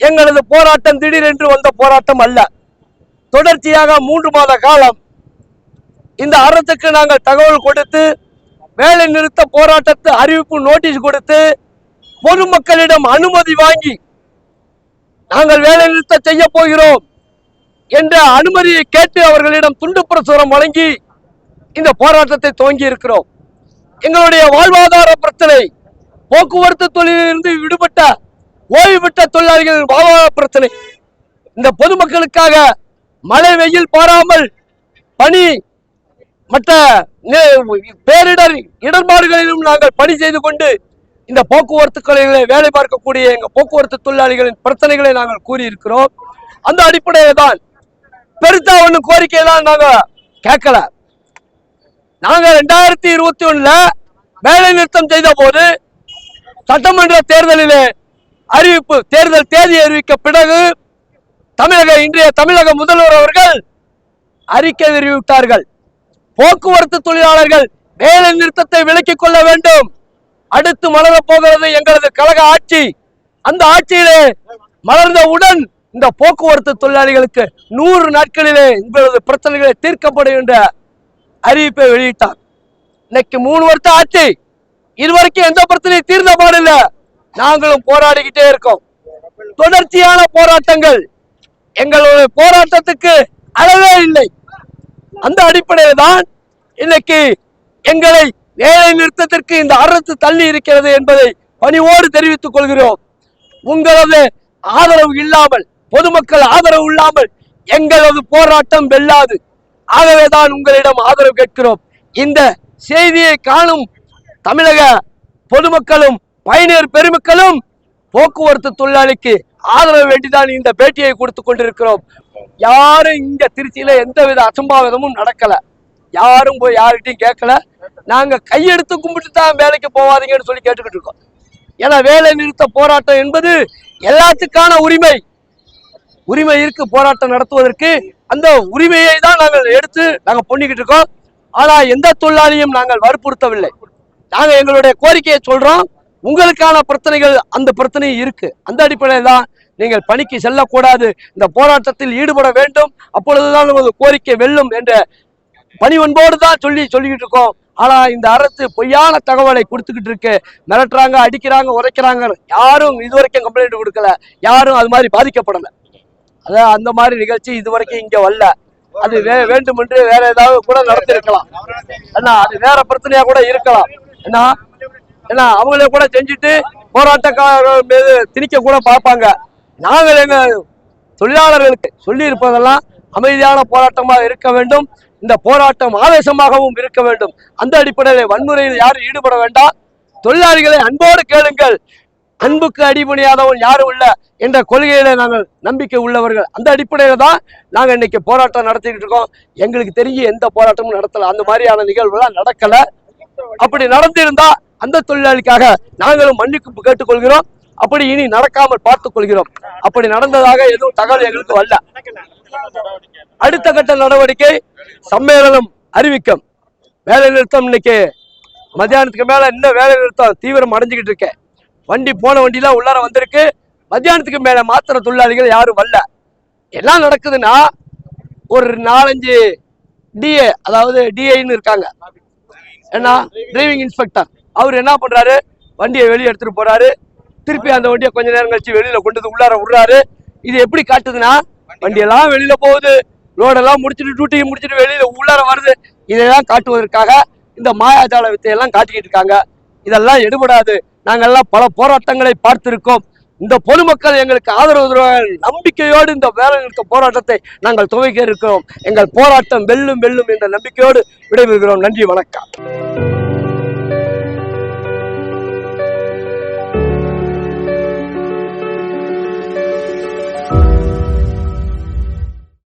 எங்களது போராட்டம் திடீரென்று வந்த போராட்டம் அல்ல. தொடர்ச்சியாக மூன்று மாத காலம் இந்த அரசுக்கு நாங்கள் தகவல் கொடுத்து வேலை நிறுத்த போராட்டத்து அறிவிப்பு நோட்டீஸ் கொடுத்து பொதுமக்களிடம் அனுமதி வாங்கி நாங்கள் வேலை நிறுத்த செய்ய போகிறோம் என்ற அனுமதியை கேட்டு அவர்களிடம் துண்டு பிரசுரம் வழங்கி இந்த போராட்டத்தை துவங்கி இருக்கிறோம். எங்களுடைய வாழ்வாதார பிரச்சனை போக்குவரத்து தொழிலிலிருந்து விடுபட்ட ஓய்வு பெற்ற தொழிலாளிகள் வாழ்வாதார பிரச்சனை. இந்த பொதுமக்களுக்காக மழை வெயில் பாராமல் பணி மற்ற நே- பேரிடர் இடர்பாடுகளிலும் நாங்கள் பணி செய்து கொண்டு இந்த போக்குவரத்துக்களை வேலை பார்க்கக்கூடிய எங்கள் போக்குவரத்து தொழிலாளிகளின் பிரச்சனைகளை நாங்கள் கூறியிருக்கிறோம். அந்த அடிப்படையில் தான் பெருத்தா ஒன்று கோரிக்கை தான் நாங்கள் கேட்கல. நாங்கள் ரெண்டாயிரத்தி இருபத்தி ஒன்றில் வேலை நிறுத்தம் செய்த போது சட்டமன்ற தேர்தலிலே அறிவிப்பு தேர்தல் தேதி அறிவிக்க பிறகு தமிழக இன்றைய தமிழக முதல்வர் அவர்கள் அறிக்கை வெளியிட்டார்கள் போக்குவரத்து தொழிலாளர்கள் வேலை நிறுத்தத்தை விலக்கிக் கொள்ள வேண்டும். அடுத்து மலரப் போகிறது எங்களது கழக ஆட்சி. அந்த ஆட்சியிலே மலர்ந்தவுடன் இந்த போக்குவரத்து தொழிலாளிகளுக்கு நூறு நாட்களிலே உங்களது பிரச்சனைகளை தீர்க்கப்படும் என்ற அறிவிப்பை வெளியிட்டார். இன்னைக்கு மூணு வருஷம் ஆட்சி இதுவரைக்கும் எந்த பிரச்சனையும் தீர்ந்த பாடில்லை நாங்களும் போராடிக்கிட்டே இருக்கோம். தொடர்ச்சியான போராட்டங்கள் எங்களுடைய போராட்டத்துக்கு அளவே இல்லை. அந்த அடிப்படையில் தான் இன்னைக்கு எங்களை வேலை நிறுத்தத்திற்கு இந்த அரசு தள்ளி இருக்கிறது என்பதை பணிவோடு தெரிவித்துக் கொள்கிறோம். உங்களது ஆதரவு இல்லாமல் பொதுமக்கள் ஆதரவு இல்லாமல் எங்களது போராட்டம் வெல்லாது. ஆகவே தான் உங்களிடம் ஆதரவு கேட்கிறோம். இந்த செய்தியை காணும் தமிழக பொதுமக்களும் பயணியர் பெருமக்களும் போக்குவரத்து தொழிலாளிக்கு ஆதரவு வேண்டிதான் இந்த பேட்டியை கொடுத்து கொண்டிருக்கிறோம். யாரும் இங்க திருச்சியில எந்தவித அசம்பாவிதமும் நடக்கல. யாரும் போய் யார்கிட்டையும் கேட்கல. நாங்க கையெடுத்து கும்பிட்டு தான் வேலைக்கு போவாதீங்கன்னு சொல்லி கேட்டுக்கிட்டு இருக்கோம். ஏன்னா வேலை நிறுத்த போராட்டம் என்பது எல்லாத்துக்கான உரிமை. உரிமை இருக்கு போராட்டம் நடத்துவதற்கு. அந்த உரிமையை தான் நாங்கள் எடுத்து நாங்க பண்ணிக்கிட்டு இருக்கோம். ஆனா எந்த தொழிலாளியும் நாங்கள் வற்புறுத்தவில்லை. நாங்க எங்களுடைய கோரிக்கையை சொல்றோம். உங்களுக்கான பிரச்சனைகள் அந்த பிரச்சனை இருக்கு. அந்த அடிப்படையில் தான் நீங்கள் பணிக்கு செல்லக்கூடாது. இந்த போராட்டத்தில் ஈடுபட வேண்டும். அப்பொழுதுதான் நமது கோரிக்கை வெல்லும் என்ற பணிவன்போடு தான் சொல்லி சொல்லிக்கிட்டு இருக்கோம். ஆனா இந்த அரசு பொய்யான தகவலை கொடுத்துக்கிட்டு இருக்கு. மிரட்டுறாங்க அடிக்கிறாங்க உரைக்கிறாங்க யாரும் இதுவரைக்கும் கம்ப்ளைண்ட் கொடுக்கல. யாரும் அது மாதிரி பாதிக்கப்படல. அதான் அந்த மாதிரி நிகழ்ச்சி இதுவரைக்கும் இங்க வரல. அது வே வேண்டுமென்று வேற ஏதாவது கூட நடத்திருக்கலாம். ஏன்னா அது வேற பிரச்சனையா கூட இருக்கலாம். ஏன்னா ஏன்னா அவங்களே கூட செஞ்சுட்டு போராட்டக்காரர்கள் மீது திணிக்க கூட பார்ப்பாங்க. நாங்கள் எங்க தொழிலாளர்களுக்கு சொல்லி இருப்பதெல்லாம் அமைதியான போராட்டமாக இருக்க வேண்டும். இந்த போராட்டம் ஆவேசமாகவும் இருக்க வேண்டும். அந்த அடிப்படையில் வன்முறையில் யாரும் ஈடுபட வேண்டாம். தொழிலாளிகளை அன்போடு கேளுங்கள். அன்புக்கு அடிபணியாதவன் யாரும் இல்ல என்ற கொள்கையில நாங்கள் நம்பிக்கை உள்ளவர்கள். அந்த அடிப்படையில தான் நாங்க இன்னைக்கு போராட்டம் நடத்திக்கிட்டு இருக்கோம். எங்களுக்கு தெரிஞ்சு எந்த போராட்டமும் நடத்தல. அந்த மாதிரியான நிகழ்வுலாம் நடக்கல. அப்படி நடந்திருந்தா அந்த தொழிலாளிக்காக நாங்களும் மன்னிப்பு கேட்டுக்கொள்கிறோம். அப்படி இனி நடக்காமல் பார்த்துக் கொள்கிறோம் அப்படி நடந்ததாக எதுவும் தகவல் எங்களுக்கு வரல. அடுத்த கட்ட நடவடிக்கை சம்மேளனம் அறிவிக்கும். வேலை நிறுத்தம் இன்னைக்கு மத்தியானத்துக்கு மேல இன்னும் வேலை நிறுத்தம் தீவிரம் அடைஞ்சுக்கிட்டு இருக்கேன் வண்டி போன வண்டிலாம் உள்ளார வந்திருக்கு. மத்தியானத்துக்கு மேல மாத்திர தொழிலாளிகள் யாரும் வரல. என்ன நடக்குதுன்னா ஒரு நாலஞ்சு டிஏ அதாவது டிஐன்னு இருக்காங்க. ஏன்னா டிரைவிங் இன்ஸ்பெக்டர் அவர் என்ன பண்றாரு? வண்டியை வெளியே எடுத்துட்டு போறாரு. திருப்பி அந்த வண்டியை கொஞ்ச நேரம் கழிச்சு வெளியில கொண்டு வந்து உள்ளார விடுறாரு. இது எப்படி காட்டுதுன்னா வண்டியெல்லாம் வெளியில போகுது. லோடெல்லாம் முடிச்சுட்டு டியூட்டி முடிச்சுட்டு வெளியில உள்ளார வருது. இதையெல்லாம் காட்டுவதற்காக இந்த மாயாஜால வித்தையெல்லாம் காட்டிக்கிட்டு இருக்காங்க. இதெல்லாம் எடுபடாது. நாங்கெல்லாம் பல போராட்டங்களை பார்த்திருக்கோம். இந்த பொதுமக்கள் எங்களுக்கு ஆதரவு நம்பிக்கையோடு இந்த வேலை நிறுத்த போராட்டத்தை நாங்கள் துவக்க இருக்கிறோம் எங்கள் போராட்டம் வெல்லும் வெல்லும் என்ற நம்பிக்கையோடு விடைபெறுகிறோம். நன்றி வணக்கம்.